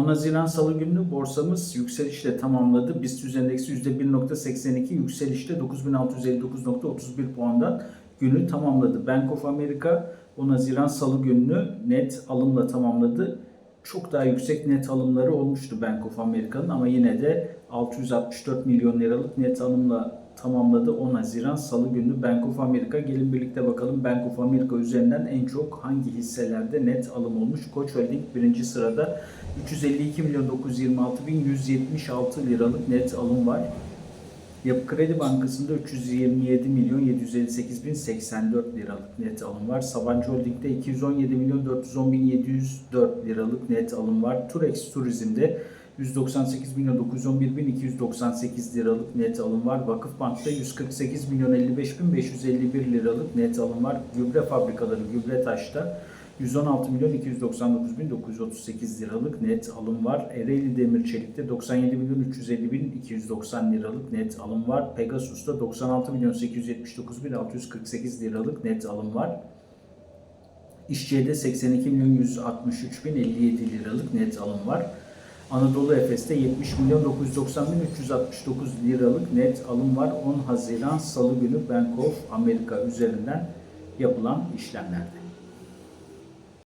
10 Haziran Salı günü borsamız yükselişle tamamladı. BIST endeksi %1.82 yükselişte 9659.31 puandan günü tamamladı. Bank of America 10 Haziran Salı gününü net alımla tamamladı. Çok daha yüksek net alımları olmuştu Bank of America'nın ama yine de 664 milyon liralık net alımla tamamladı 10 Haziran Salı günü Bank of America. Gelin birlikte bakalım Bank of America üzerinden en çok hangi hisselerde net alım olmuş. Koç Holding birinci sırada 352 milyon 926 bin 176 liralık net alım var. Yapı Kredi Bankası'nda 327 milyon 758 bin 84 liralık net alım var. Sabancı Holding'de 217 milyon 410 bin 704 liralık net alım var. Turex Turizm'de 198 milyon 911 bin 298 liralık net alım var. Vakıfbank'ta 148 milyon 55 bin 551 liralık net alım var. Gübre fabrikaları Gübretaş'ta 116 milyon 299 bin 938 liralık net alım var. Ereğli Demir Çelik'te 97 milyon 350 bin 290 liralık net alım var. Pegasus'ta 96 milyon 879 bin 648 liralık net alım var. İşçiye'de 82 milyon 163 bin 57 liralık net alım var. Anadolu Efes'te 70 milyon 990 bin 369 liralık net alım var. 10 Haziran Salı günü Bank of America üzerinden yapılan işlemlerde.